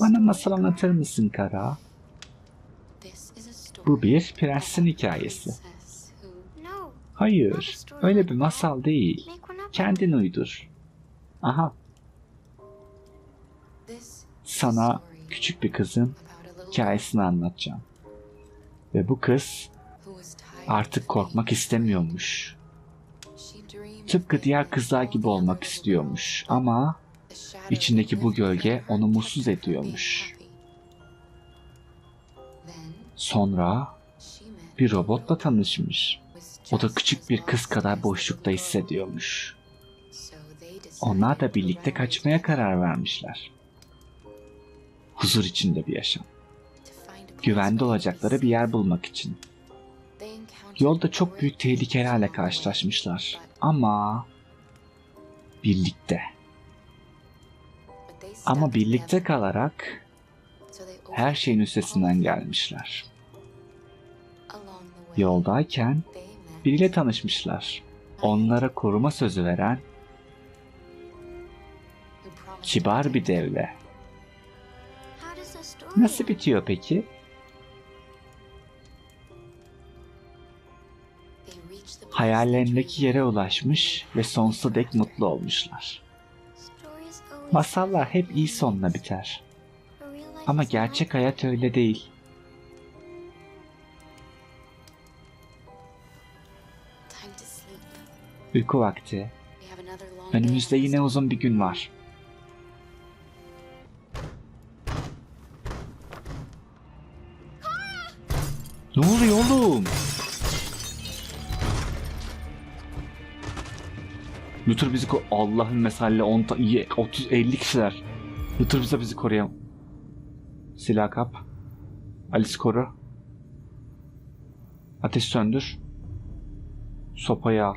Bana masal anlatır mısın Kara? Bu bir prensin hikayesi. Hayır, öyle bir masal değil. Kendin uydur. Aha, sana küçük bir kızın hikayesini anlatacağım. Ve bu kız artık korkmak istemiyormuş. Tıpkı diğer kızlar gibi olmak istiyormuş ama içindeki bu gölge onu mutsuz ediyormuş. Sonra bir robotla tanışmış. O da küçük bir kız kadar boşlukta hissediyormuş. Onlar da birlikte kaçmaya karar vermişler. Huzur içinde bir yaşam. Güvende olacakları bir yer bulmak için. Yolda çok büyük tehlikelerle karşılaşmışlar. Ama birlikte. Ama birlikte kalarak her şeyin üstesinden gelmişler. Yoldayken biriyle tanışmışlar. Onlara koruma sözü veren kibar bir devle. Nasıl bitiyor peki? Hayallerindeki yere ulaşmış ve sonsuza dek mutlu olmuşlar. Masallar hep iyi sonla biter. Ama gerçek hayat öyle değil. Uyku vakti. Önümüzde yine uzun bir gün var. Ne oluyor oğlum? Luther bizi ko- Allah'ın mesalle 10 ta- ye- 30 50 kişiler. Luther bize bizi koruyam. Silah kap. Alice koru. Ateş söndür. Sopayı al.